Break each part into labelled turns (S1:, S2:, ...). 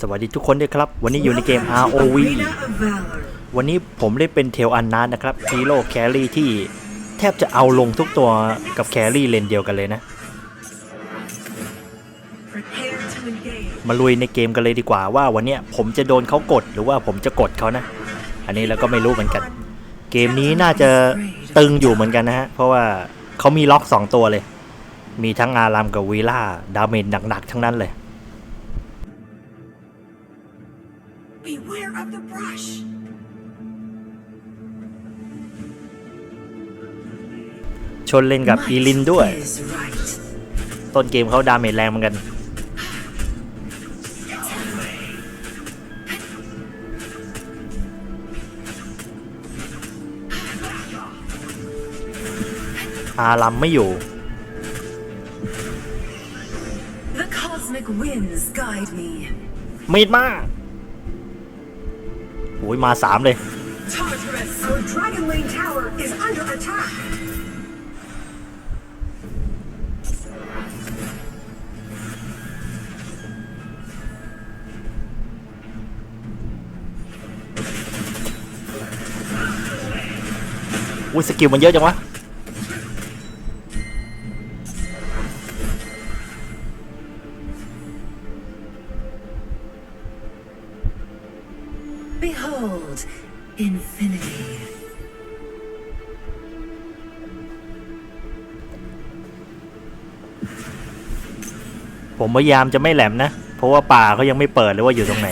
S1: สวัสดีทุกคนด้วยครับ วันนี้อยู่ในเกม ROV วันนี้ผมได้เป็นเทลอันนานะครับฮีโร่แครี่ที่แทบจะเอาลงทุกตัวกับแครี่เลนเดียวกันเลยนะ มาลุยในเกมกันเลยดีกว่าว่าวันเนี้ยผมจะโดนเขากดหรือว่าผมจะกดเขานะ อันนี้เราก็ไม่รู้เหมือนกัน เกมนี้น่าจะตึงอยู่เหมือนกันนะฮะ เพราะว่าเขามีล็อก 2 ตัวเลย มีทั้งอารามกับวีล่าดาเมจหนักๆทั้งนั้นเลย ชนเล่นกับอีลินด้วย
S2: Is right.
S1: ต้นเกมเขาดาเมจแรงเหมือนกัน อารัมไม่อยู่
S2: The cosmic winds guide me.
S1: มีดมาโอ้ยมาสามเลย อุ้ยสกิลมันเยอะจังวะ
S2: Behold, infinity.
S1: ผมพยายามจะไม่แหลมนะ เพราะว่าป่าเขายังไม่เปิดเลยว่าอยู่ตรงไหน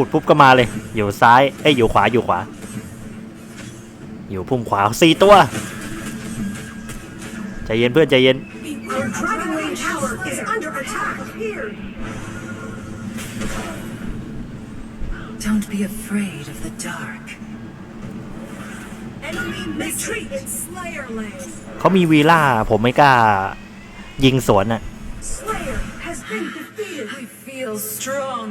S1: พูดปุ๊บก็มาเลย อยู่ซ้ายเอ้ยอยู่ขวาอยู่ขวา อยู่พุ่มขวาสี่ตัวใจเย็นเพื่อนใจเย็น
S2: Our Dragon Lane Tower is under attack. Here. Don't be afraid of the dark. Enemy retreat in Slayer Lane.
S1: เขามีวีล่าผมไม่กล้า ยิงสวนอะ
S2: Slayer has been defeated. I feel strong.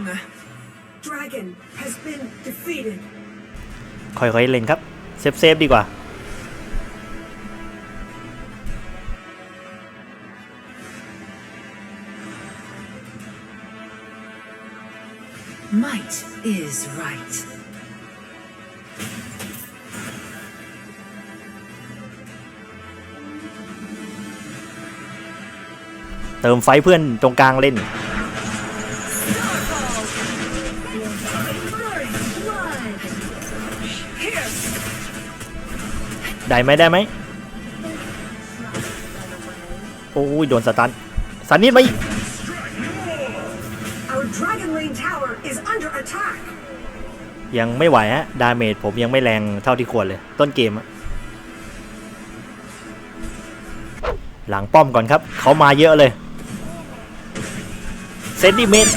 S2: Dragon has been defeated.
S1: ค่อยๆเล่นครับ เซฟเซฟๆดีกว่า
S2: Might is right.
S1: เติมไฟเพื่อนตรงกลางเล่น ได้ไหมได้ไหมโอ้ยโดนสตันสันนิดไหม
S2: Our Dragon Lane Tower is under attack.
S1: ยังไม่ไหวฮะ ดาเมจผมยังไม่แรงเท่าที่ควรเลย ต้นเกมอะหลังป้อมก่อนครับ เขามาเยอะเลย เซนติเมตร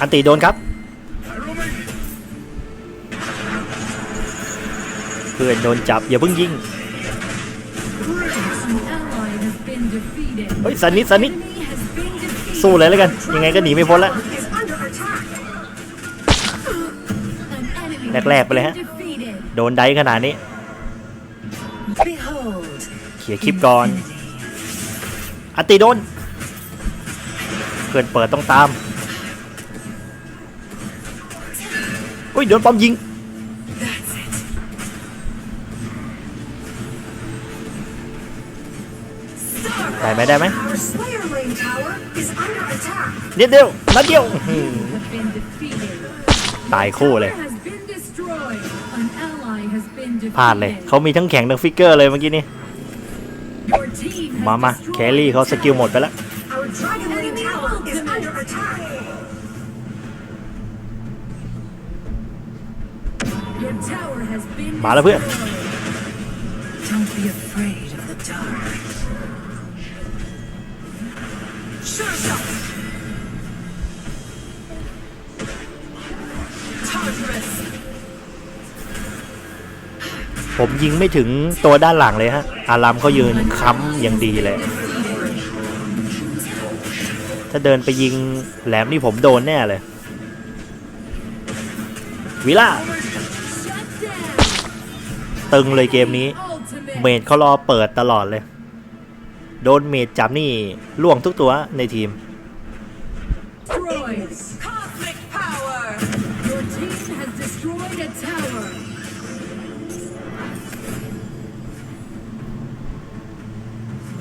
S1: อันติโดนครับ เพื่อนโดนจับอย่าเพิ่งยิง เฮ้ยสันนิดสันนิดสู้เลยแล้วกัน ยังไงก็หนีไม่พ้นล้ว
S2: Is under attack.
S3: An enemy
S1: แรกๆไปเลยฮะ โดนได้ขนาดนี้ เขียคลิปก่อน อันติโดน เพื่อนเปิดต้องตาม โอ้ยโดนป้อมยิงได้ไหมได้ไหม
S2: เดี
S1: ยวเดียวนัดเดียวตายคู่เลยพลาดเลยเขามีทั้งแข็งทั้งฟิกเกอร์เลยเมื่อกี้นี้มามาแคลรี่เขาสกิลหมดไปแล้ว มาแล้วเพื่อน
S3: destroyed.
S2: Don't be afraid of the dark. Sure shot. Tartarus.
S1: ผมยิงไม่ถึงตัวด้านหลังเลยฮะ อารามเขายืนค้ำอย่างดีเลย ถ้าเดินไปยิงแหลมนี่ผมโดนแน่เลย วิล่า
S3: Shut down.
S1: ตึงเลยเกมนี้
S3: Ultimate.
S1: เมดเขารอเปิดตลอดเลย โดนเมดจับนี่ล่วงทุกตัวในทีม
S3: Destroyed.
S2: Cosmic power.
S3: Your team has destroyed a tower.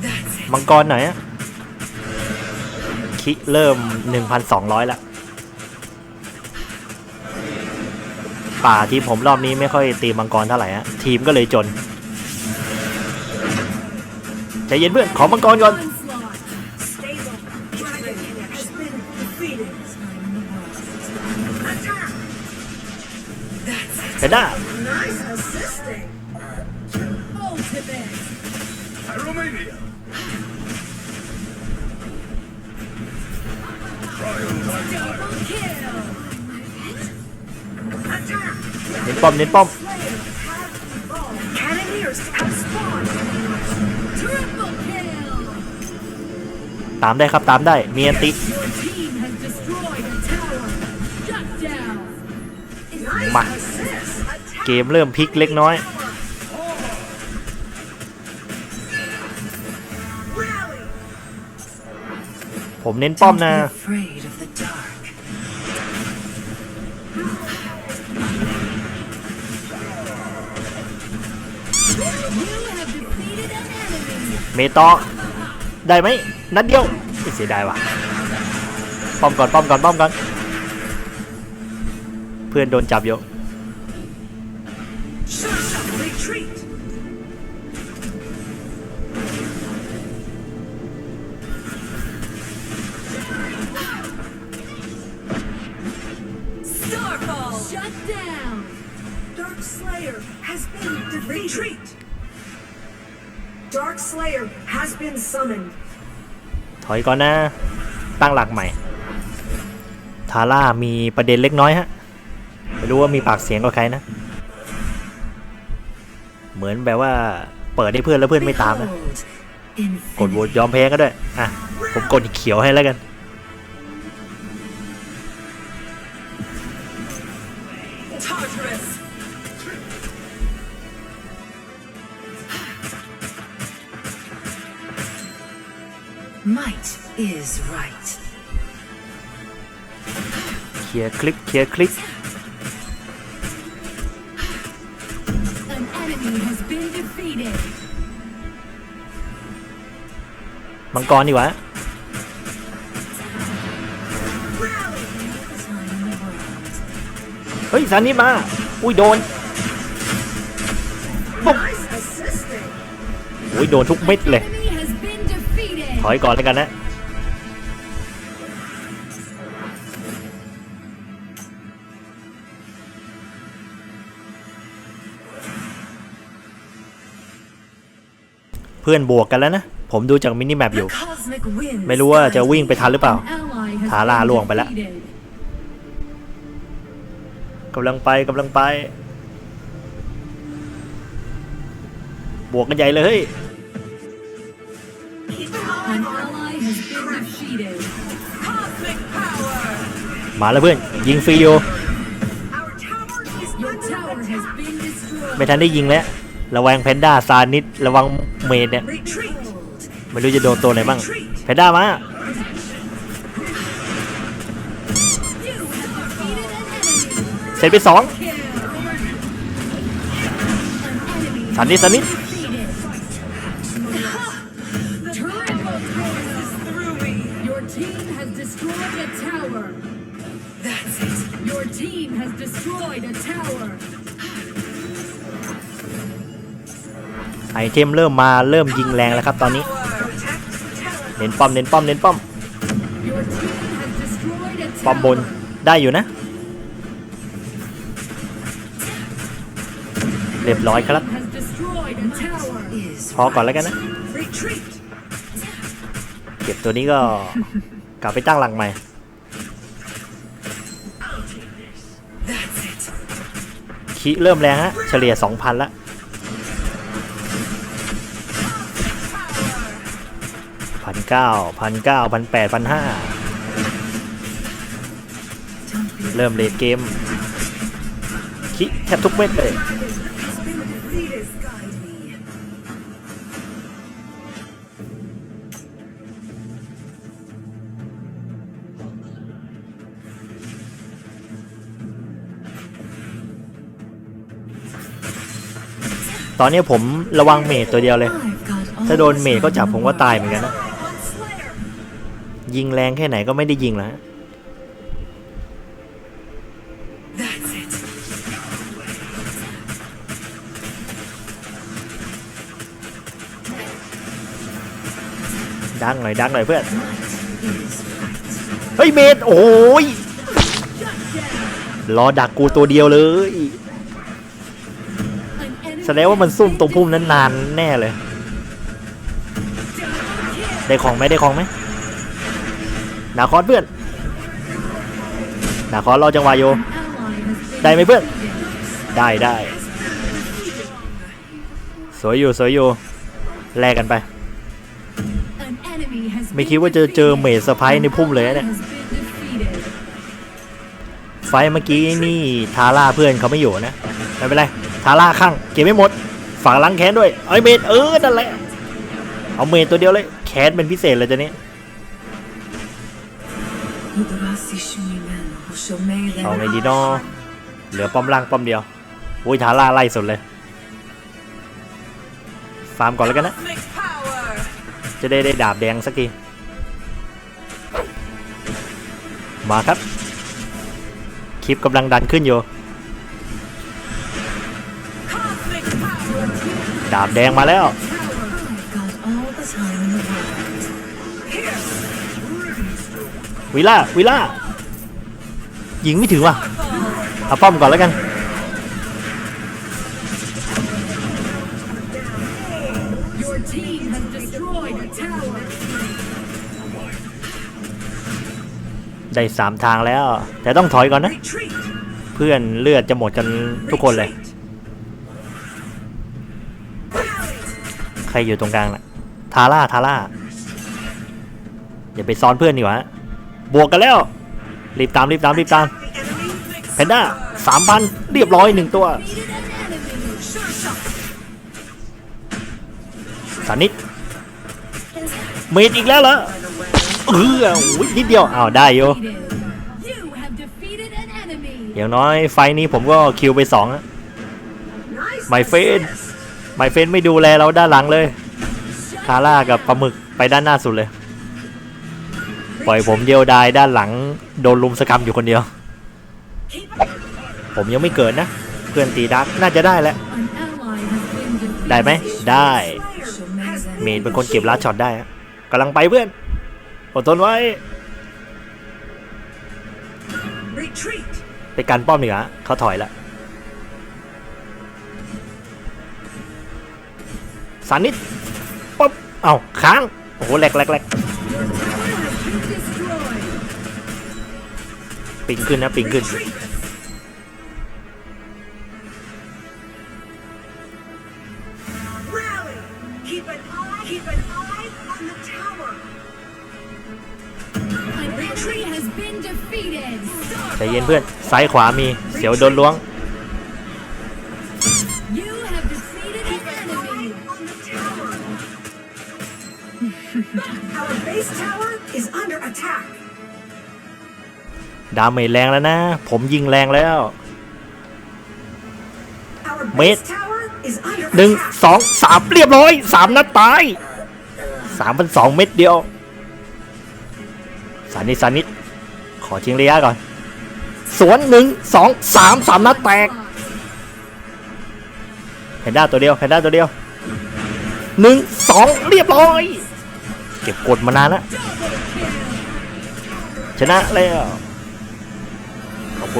S2: That's it.
S1: มังกรไหนอะคิเริ่ม 1,200ละ ป่าทีมผมรอบนี้ไม่ค่อยตีมังกรเท่าไหร่ฮะทีมก็เลยจนใจเย็นเพื่อนขอมังกรก่อนเห็นด้า
S2: Nice
S1: เน้นป้อมเน้นป้อมตามได้ครับตามได้มีอันติ
S2: มา
S1: เกมเริ่มพลิกเล็กน้อย ผมเน้นป้อมนะ เมตอได้ไหมนัดเดียวเสียดายว่ะป้อมก่อนป้อมก่อนป้อมก่อนเพื่อนโดนจับอยู่
S2: Retreat.
S3: Shut down.
S2: Dark Slayer has been defeated. Retreat. Dark Slayer has been summoned.
S1: ถอยก่อนนะ ตั้งหลักใหม่ ทาร่ามีประเด็นเล็กน้อยฮะ ไม่รู้ว่ามีปากเสียงกับใครนะ เหมือนแบบว่าเปิดให้เพื่อนแล้วเพื่อนไม่ตามนะ
S2: Behold,
S1: กดโหวตยอมแพ้ก็ด้วยอะ ผมกดเขียวให้แล้วกัน
S2: is right.
S1: เคลียร์คลิปเคลียร์คลิป
S3: An enemy has been defeated.
S1: มังกรดีกว่าเฮ้ยสันนี่มา อุ้ยโดน
S2: Nice assisting.
S1: อุ้ยโดนทุกเม็ดเลย
S3: Enemy has been defeated.
S1: ถอยก่อนแล้วกันนะ พื่อนบวกกันแล้วนะ ผมดูจากมินิแมปอยู่ ไม่รู้ว่าจะวิ่งไปทันหรือเปล่า
S3: An ally has
S1: ทาร่าล่วงไปแล้วกำลังไปกำลังไป บวกกันใหญ่เลยเฮ้ยมาแล้วเพื่อน ยิงฟรีโยไม่ทันได้ยิงแล้ว ระวังแพนด้าซานิด ระวัง เมดเนี่ย
S2: Retreat.
S1: ไม่รู้จะโดนตัวไหนบ้างแพนด้ามา
S3: You have defeated an enemy.
S1: เสร็จไปสอง
S3: Kill. An enemy
S1: สันนิดสันนิด ไอเทมเริ่มมาเริ่มยิงแรงแล้วครับตอนนี้เน้นป้อมเน้นป้อมเน้นป้อมป้อมบนได้อยู่นะ เรียบร้อยครับ พอก่อนแล้วกันนะ เก็บตัวนี้ก็กลับไปตั้งหลังใหม่คีเริ่มแรงฮะเฉลี่ย 2,000ละ เก้าพันเก้าพันแปดพันห้าเริ่มเลทเกม คิแทบทุกเม็ดเลยตอนนี้ผมระวังเมดตัวเดียวเลย ถ้าโดนเมดก็จับผมก็
S3: time
S1: ตายเหมือนกันนะ ยิงแรงแค่ไหนก็ไม่ได้ยิงแล้วดังหน่อยดังหน่อยเพื่อน เฮ้ยเมดโอ้ยรอดักกูตัวเดียวเลยแสดงว่ามันซุ่มตรงพุ่มนั้นนานแน่เลย ได้ของไหมได้ของไหม นาคอสเพื่อนนาคอสรอจังหวะโยได้ไหมเพื่อน ได้ได้ สวยอยู่สวยอยู่แลกกันไป ไม่คิดว่าจะเจอเมสะพายในพุ่มเลยนะ
S3: Ally
S1: เนี่ยไฟเมื่อกี้นี่ทาร่าเพื่อนเขาไม่อยู่นะไม่เป็นไรทาร่าข้างเก็บไม่หมดฝากล้างแค้นด้วยเอ้เมดเออนั่นแหละเอาเมดตัวเดียวเลยแค้นเป็นพิเศษเลยจะนี้ เอาไงดีเนาะเหลือป้อมล่างป้อมเดียวอุ้ยทาร่าไล่สุดเลย ฟาร์มก่อนแล้วกันนะ จะได้ได้ดาบแดงสักที มาครับ คลิปกำลังดันขึ้นอยู่ ดาบแดงมาแล้ว วิล่าวิล่ายิงไม่ถึงว่ะเอาป้อมก่อนแล้วกัน
S3: Your team has destroyed a tower.
S1: ได้สามทางแล้ว แต่ต้องถอยก่อนนะ
S2: Retreat.
S1: เพื่อนเลือดจะหมดกันทุกคนเลย ใครอยู่ตรงกลางน่ะ ทาร่า ทาร่า อย่าไปซ้อนเพื่อนดีกว่าฮะ บวกกันแล้ว รีบตามรีบตามรีบตามแพนด้าสามพันเรียบร้อยหนึ่งตัวสานิทเมดอีกแล้วเหรอเอออุ๊ยนิดเดียวอ้าวได้อยู่
S3: Defeated. You have defeated an enemy.
S1: อย่างน้อยไฟนี้ผมก็คิวไปสองอะ
S2: Nice.
S1: My friend ไมเฟนไม่ดูแลเราด้านหลังเลยทาร่ากับปลาหมึกไปด้านหน้าสุดเลย ปล่อยผมเดียวดายด้านหลังโดนลุมสกรรมอยู่คนเดียว
S2: Keep up.
S1: ผมยังไม่เกิดนะ เพื่อนตีดักน่าจะได้แล้ว
S3: An ally has been defeated.
S1: ได้ไหมได้
S2: Slayer has
S1: เมดเป็นคนเก็บลัดช็อตได้ฮะกำลังไปเพื่อนอดทนไว้
S2: retreat.
S1: ไปกันป้อมดีกว่าเขาถอยละสานิดป๊บเอ้าค้าง โอ้โหแหลกแหลกแหลก ปิงขึ้นนะปิงขึ้นใจเย็นเพื่อน ซ้ายขวามีเสียวโดนล้วง ดาเมจแรงแล้วนะ ผมยิงแรงแล้ว
S2: Our
S1: Mate.
S2: base tower is under
S1: หนึ่งสองสามเรียบร้อยสามนัดตายสามพันสองเม็ดเดียว สานิสานิดขอทิ้งระยะก่อน สวนหนึ่งสองสามสามนัดแตกแพนด้าตัวเดียวแพนด้าตัวเดียวหนึ่งสองเรียบร้อย เก็บกดมานานแล้วชนะแล้ว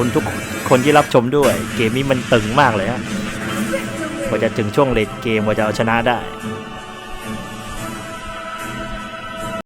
S1: คุณทุกคนที่รับชมด้วย เกมนี้มันตึงมากเลยฮะกว่าจะถึงช่วงเลดเกมกว่าจะเอาชนะได้